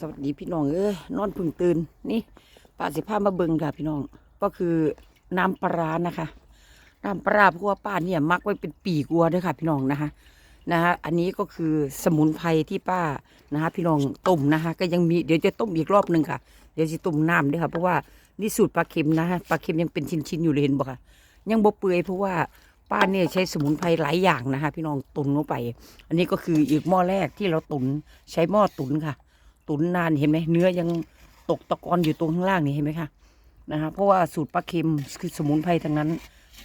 สวัสดีพี่น้องเอ้ยนอนพึ่งตื่นนี่ป้าสิพามาเบิงค่ะพี่น้อง ก็คือน้ำปลานะคะน้ำปลาเพราะว่าป้าเนี่ยมักไว้เป็นปีกัวด้วยค่ะ พี่น้องนะคะนะคะอันนี้ก็คือสมุนไพรที่ป้านะคะพี่น้องต้มนะคะ ก็ยังมีเดี๋ยวจะต้มอีกรอบหนึ่งค่ะ เดี๋ยวจะต้มน้ำด้วยค่ะเพราะว่านี่สูตรปลาเค็มนะคะปลาเค็มยังเป็นชิ้นๆอยู่เลยเห็นบ่ค่ะ ยังบ่เปื่อยเพราะว่าป้าเนี่ยใช้สมุนไพรหลายอย่างนะคะ พี่น้องตุนลงไป อันนี้ก็คืออีกหม้อแรกที่เราตุนใช้หม้อตุนค่ะ ตุนนานเห็นไหมเนื้อยังตกตะกอนอยู่ตรงข้างล่างนี่เห็นไหมคะนะคะเพราะว่าสูตรปลาเค็มคือสมุนไพรทั้งนั้น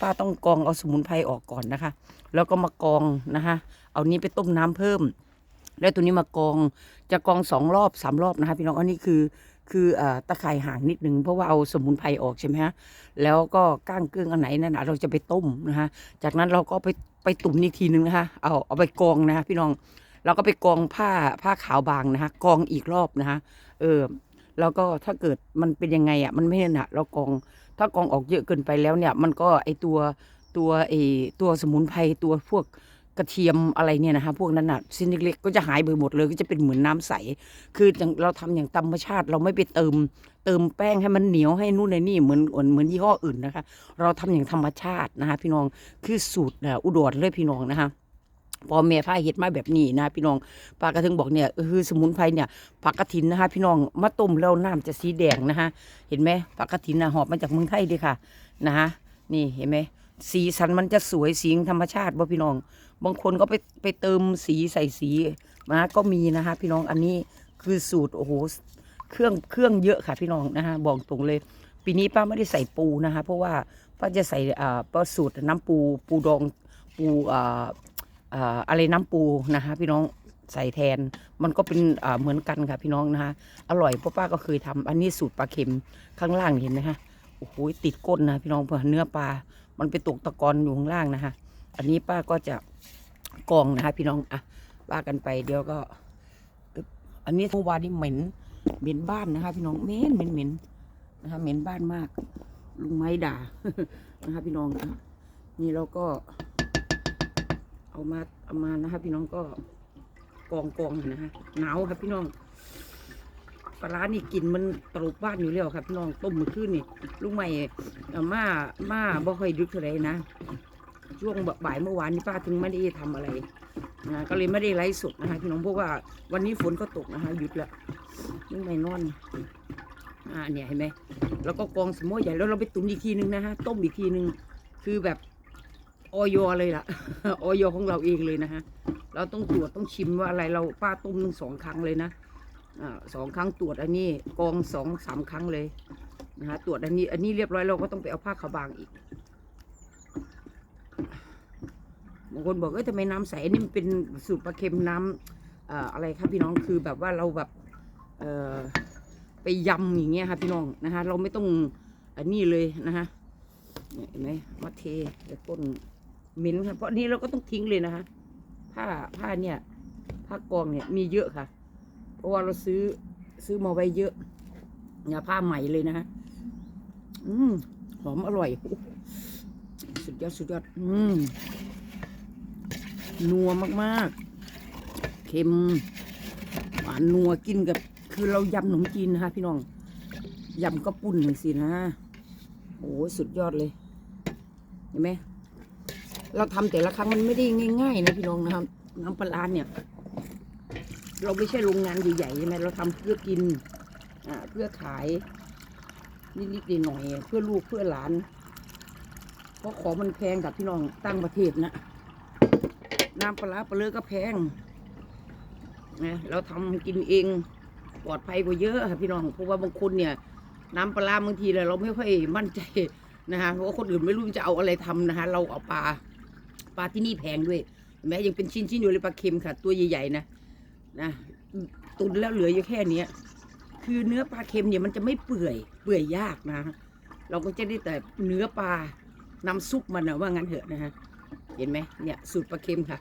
ป้าต้องกรองเอาสมุนไพรออกก่อนนะคะ แล้วก็มากรองนะคะ เอานี้ไปต้มน้ำเพิ่ม แล้วตัวนี้มากรองจะกรองสองรอบสามรอบนะคะพี่น้องอันนี้คือคือเอ่อตะไคร่ห่างนิดนึงเพราะว่าเอาสมุนไพรออกใช่ไหมฮะแล้วก็ก้างเกลืองอันไหนนั่นนะเราจะไปต้มนะคะจากนั้นเราก็ไปไปตุ๋นอีกทีนึงนะคะเอาเอาไปกรองนะคะพี่น้อง เราก็ไปกองผ้าผ้าขาวบางนะคะกองอีกรอบนะคะเออแล้วก็ถ้าเกิดมันเป็นยังไงอะมันไม่เน่ะเรากอง ถ้ากองออกเยอะเกินไปแล้วเนี่ย มันก็ไอตัวตัวไอตัวสมุนไพรตัวพวกกระเทียมอะไรเนี่ยนะคะพวกนั้นอะสิ้นเล็กๆก็จะหายไปหมดเลยก็จะเป็นเหมือนน้ำใส คืออเราทำอย่างธรรมชาติ เราไม่ไปเติม เติมแป้งให้มันเหนียวให้นู่นในนี่เหมือนเหมือนยี่ห้ออื่นนะคะ เราทำอย่างธรรมชาตินะคะพี่น้องคือสูตรอะอุดรเลยพี่น้องนะคะ พอแม่พาเห็ดมาแบบนี้นะพี่น้องป้ากระถึงบอกเนี่ยคือสมุนไพรเนี่ยผักกระถินนะคะพี่น้องมาต้มแล้วน้ำจะสีแดงนะคะเห็นไหมผักกระถินนะหอบมาจากเมืองไทยเด้วยค่ะนะคะนี่เห็นไหมสีสันมันจะสวยสีธรรมชาติบ่พี่น้อง บางคนก็ไปไปเติมสีใส่สีนะก็มีนะคะพี่น้องอันนี้คือสูตรโอ้โหเครื่องเครื่องเยอะค่ะพี่น้องนะคะบอกตรงเลย ปีนี้ป้าไม่ได้ใส่ปูนะคะเพราะว่าป้าจะใส่อ่าป้าสูตรน้ำปูปูดองปูอ่า อะไรน้ำปูนะคะพี่น้องใส่แทน มันก็เป็นเหมือนกันค่ะพี่น้องนะคะอร่อยพราป้าก็เคยทำอันนี้สูตรปลาเค็มข้างล่างเห็นไหมคะโอ้โหติดก้นนะพี่น้องเพื่อเนื้อปลา มันไปตกตะกอนอยู่ข้างล่างนะคะอันนี้ป้าก็จะกองนะคะพี่น้องอะว่ากันไปเดี๋ยวก็ อันนี้เมื่อวานนี้เหม็นเหม็นบ้านนะคะพี่น้องเหม็นเหม็นเหม็นนะคะเหม็นบ้านมาก ลุงไม้ด่านะคะพี่น้องนี่เราก็ เอามาเอามานะคะพี่น้องก็กองกองๆนะคะหนาวครับพี่น้องปลาร้านี่กลินมันตลบบ้านอยู่แล้วครับพี่น้องต้มมือขึ้นนี่ลูกใหม่มามาบ่ค่อยดึกเท่าไรนะช่วงบ่ายเมื่อวานนี้ป้าถึงไม่ได้ทำอะไรนะก็เลยไม่ได้ไลฟ์สดนะคะพี่น้องเพราะว่าวันนี้ฝนก็ตกนะคะหยุดละลูกใหม่นอนอ่าเนี่ยเห็นไหมแล้วก็กองสมอใหญ่แล้วเราไปตุ๋นอีกทีนึงนะฮะต้มอีกทีนึงคือแบบ ออยเลยล่ะออยของเราเองเลยนะฮะ เราต้องตรวจต้องชิมว่าอะไรเราป้าต้มหนึ่งสองครั้งเลยนะอ่าสองครั้งตรวจอันนี้กองสองสามครั้งเลยนะฮะตรวจอันนี้ อันนี้เรียบร้อยเราก็ต้องไปเอาผ้าขาวบางอีกบางคนบอกเอ้ยทำไมน้ำใสอันนี้มันเป็นสูตรปลาเค็มน้ำอ่ออะไรครับพี่น้องคือแบบว่าเราแบบเอ่อไปยำอย่างเงี้ยค่ะพี่น้องนะฮะเราไม่ต้องอันนี้เลยนะฮะเห็นไหมมาเทแต่ต้น เหม็นค่ะเพราะนี้เราก็ต้องทิ้งเลยนะคะ ผ้าผ้าเนี่ย ผ้ากองเนี่ยมีเยอะค่ะ เพราะว่าเราซื้อซื้อมาไว้เยอะเนี่ยผ้าใหม่เลยนะคะอืมหอมอร่อย สุดยอดสุดยอด อืมนัวมาก ๆ เค็มหวานนัวกินกับ คือเรายำขนมจีนนะคะพี่น้องยำก็ปุ่นหนึ่งสินะโอ้สุดยอดเลย เห็นไหม เราทำแต่ละครั้งมันไม่ได้ง่ายๆนะพี่น้องนะครับ น้ำปลาเนี่ย เราไม่ใช่โรงงานใหญ่ๆใช่ไหมเราทำเพื่อกิน อ่า เพื่อขายนิดๆหน่อยๆเพื่อลูกเพื่อหลาน เพราะของมันแพงกับพี่น้องตั้งประเทศนะน้ำปลาปลาเลือก็แพงนะเราทำกินเองปลอดภัยกว่าเยอะค่ะพี่น้อง เพราะว่าบางคนเนี่ย น้ำปลาบางทีเลยเราไม่ค่อยมั่นใจนะคะเพราะคนอื่นไม่รู้จะเอาอะไรทำนะคะ เราเอาปลา ลาที่นี่แพงด้วยเห็นไหมยังเป็นชิ้นๆอยู่เลยปลาเค็มค่ะ ตัวใหญ่ๆนะนะตุนแล้วเหลืออยู่แค่เนี้ยคือเนื้อปลาเค็มเนี่ยมันจะไม่เปื่อย เปื่อยยากนะ เราก็จะได้แต่เนื้อปลาน้ำซุปมันนะว่างั้นเถอะนะฮะเห็นไหมเนี่ยสูตรปลาเค็มค่ะ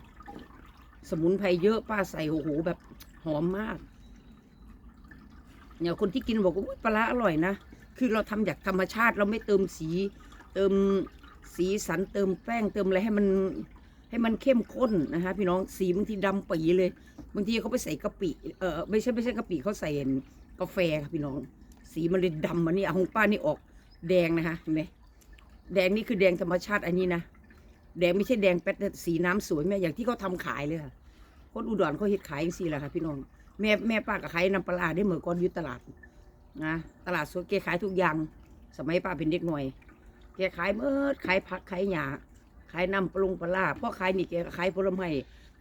สมุนไพรเยอะป้าใส่โอ้โหแบบหอมมากเนี่ยคนที่กินบอกว่าปลาร้าอร่อยนะ คือเราทำจากธรรมชาติเราไม่เติมสี เติม สีสันเติมแป้งเติมอะไรให้มันให้มันเข้มข้นนะคะพี่น้องสีบางทีดำปีเลยบางทีเขาไปใส่กะปิเออไม่ใช่ไม่ใช่กะปิเขาใส่กาแฟค่ะพี่น้อง สีมันเลยดำมันนี่ของป้านี่ออกแดงนะคะเห็นไหมแดงนี่คือแดงธรรมชาติอันนี้นะแดงไม่ใช่แดงแป๊ดสีน้ำสวยแม่อย่างที่เขาทำขายเลยค่ะคนอุดรเขาเฮ็ดขายอย่างสี่แหละค่ะพี่น้องแม่แม่ป้าก็ขายน้ำปลาได้เหมือนก่อนยุตลาดนะตลาดสดแกขายทุกอย่างสมัยป้าเป็นเด็กหน่อย แกขายเมื่อขายผักขายหญ้าขายน้ำปรุงปลาพ่อขายนี่แกก็ขายผลไม้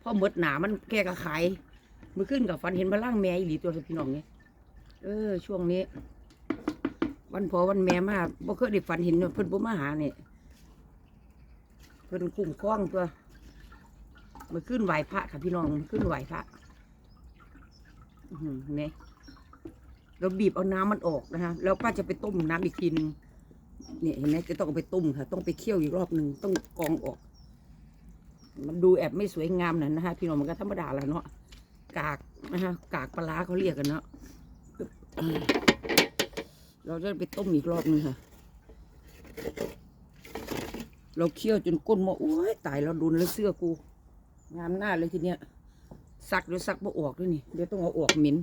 พ่อหมดหนามันแกก็ขายมือขึ้นกับฟันเห็นมาล่างแม่อีหลีตัวพี่น้องไงเออ ช่วงนี้ วันพอวันแม่มาบ่เคยได้ฝันเห็นเพิ่นบ่มาหาเนี่ยเพิ่นคุ้มครองตัวมาขึ้นไหวพระค่ะพี่น้องขึ้นไหวพระอือหือเนี่ยเราบีบเอาน้ำมันออกนะคะแล้วป้าจะไปต้มน้ำอีกทีนึง เนี่ยเห็นไหมจะต้องไปต้มค่ะ ต้องไปเคี่ยวอีกรอบหนึ่งต้องกองออก มันดูแอบไม่สวยงามหน่อยนะฮะพี่น้องมันก็ธรรมดาแหละเนาะกากนะฮะกากปลาร้าเขาเรียกกันเนาะเราจะไปต้มอีกรอบหนึงค่ะ เราเคี่ยวจนก้นมาโอ้ยตายแล้วดุนแล้วเสื้อกู งามหน้าเลยทีเนี้ยซักเดี๋ยวซักบ่ออกด้วยนี่เดี๋ยวต้องเอาออกหม็น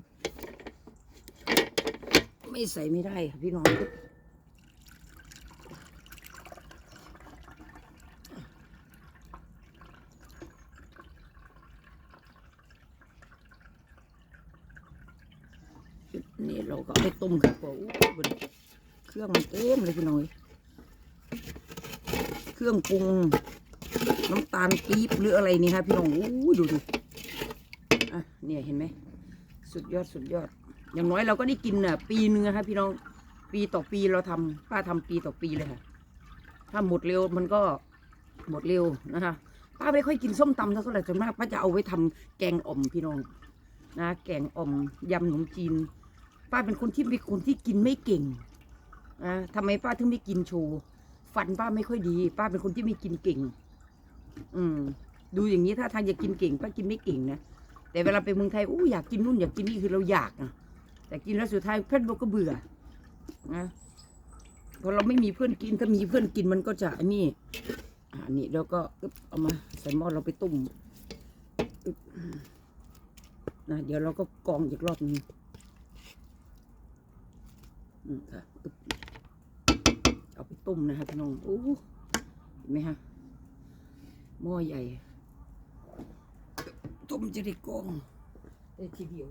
ไม่ใส่ไม่ได้ค่ะพี่น้อง นี่เราก็เอาไป ต้มค่ะโอ้โหเครื่องมันเต็มเลยพี่น้อยเครื่องปรุงน้ำตาลปี๊บหรืออะไรนี่ครับพี่น้องอู้ดูดิอะเนี่ยเห็นไหมสุดยอดสุดยอด อย่างน้อยเราก็ได้กินน่ะ ปีนึงนะครับพี่น้องปีต่อปีเราทำป้าทำปีต่อปีเลยค่ะ ถ้าหมดเร็วมันก็หมดเร็วนะคะป้าไม่ค่อยกินส้มตำเท่าไหร่ส่วนมากป้าจะเอาไว้ทำแกงอ่อมพี่น้องนะแกงอ่อมยำขนมจีน ป้าเป็นคนที่เป็นคนที่กินไม่เก่งนะทำไมป้าถึงไม่กินโชว์ฟันป้าไม่ค่อยดี ป้าเป็นคนที่ไม่กินเก่ง อืม ดูอย่างนี้ถ้าทางอยากกินเก่ง ป้ากินไม่เก่งนะแต่เวลาไปเมืองไทยอู้อยากกินนู่นอยากกินนี่คือเราอยากนะแต่กินแล้วสุดท้ายเพื่อนบอกก็เบื่อนะพอเราไม่มีเพื่อนกินถ้ามีเพื่อนกินมันก็จะอันนี้อ่านี่แล้วก็เอามาใส่หม้อเราไปต้มนะเดี๋ยวเราก็กองอีกรอบนึง ค่ะเอาไปต้มนะคะพี่น้องโอ้เห็นไหมฮะหม้อใหญ่ ต้มจะได้กองได้ทีเดียว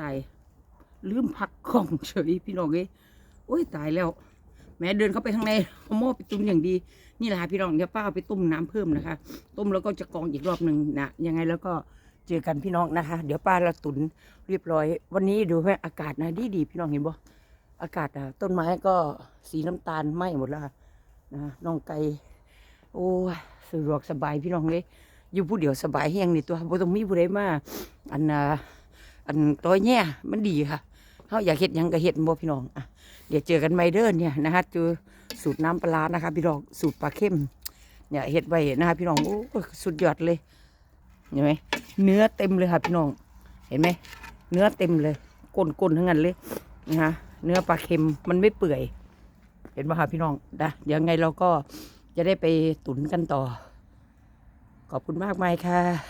ตายลืมพักกล่องเฉยพี่น้องเอ้ยโอ้ยตายแล้ว แม่เดินเข้าไปข้างในเอาหม้อไปตุ้มอย่างดี นี่แหละพี่น้องเดี๋ยวป้าเอาไปต้มน้ำเพิ่มนะคะ ต้มแล้วก็จะกรองอีกรอบหนึ่งนะยังไงแล้วก็เจอกันพี่น้องนะคะ เดี๋ยวป้าเราตุนเรียบร้อย วันนี้ดูไหมอากาศนะดีดีพี่น้องเห็นบ่อากาศอะต้นไม้ก็สีน้ำตาลไหม้หมดแล้วนะน้องไก่โอ้สะดวกสบายพี่น้องเลยอยู่ผู้เดียวสบายแห้งนี่ตัวบ่ต้องมีผู้ใดมาอันน่ะ อันตัวแย่มันดีค่ะเขาอยากเห็ดยังก็เห็ดบ่พี่น้องอะเดี๋ยวเจอกันไมเดินเนี่ยนะคะเจอสูตรน้ำปลานะคะ พี่น้องสูตรปลาเข้มเนี่ยเห็ดไว้นะคะพี่น้องโอ้สุดยอดเลยเห็นไหมเนื้อเต็มเลยค่ะพี่น้อง เห็นไหมเนื้อเต็มเลยก้นๆทั้งนั้นเลยนะคะเนื้อปลาเค็มมันไม่เปื่อย เห็นไหมคะพี่น้องนะเดี๋ยวไงเราก็จะได้ไปตุนกันต่อ ขอบคุณมากมายค่ะ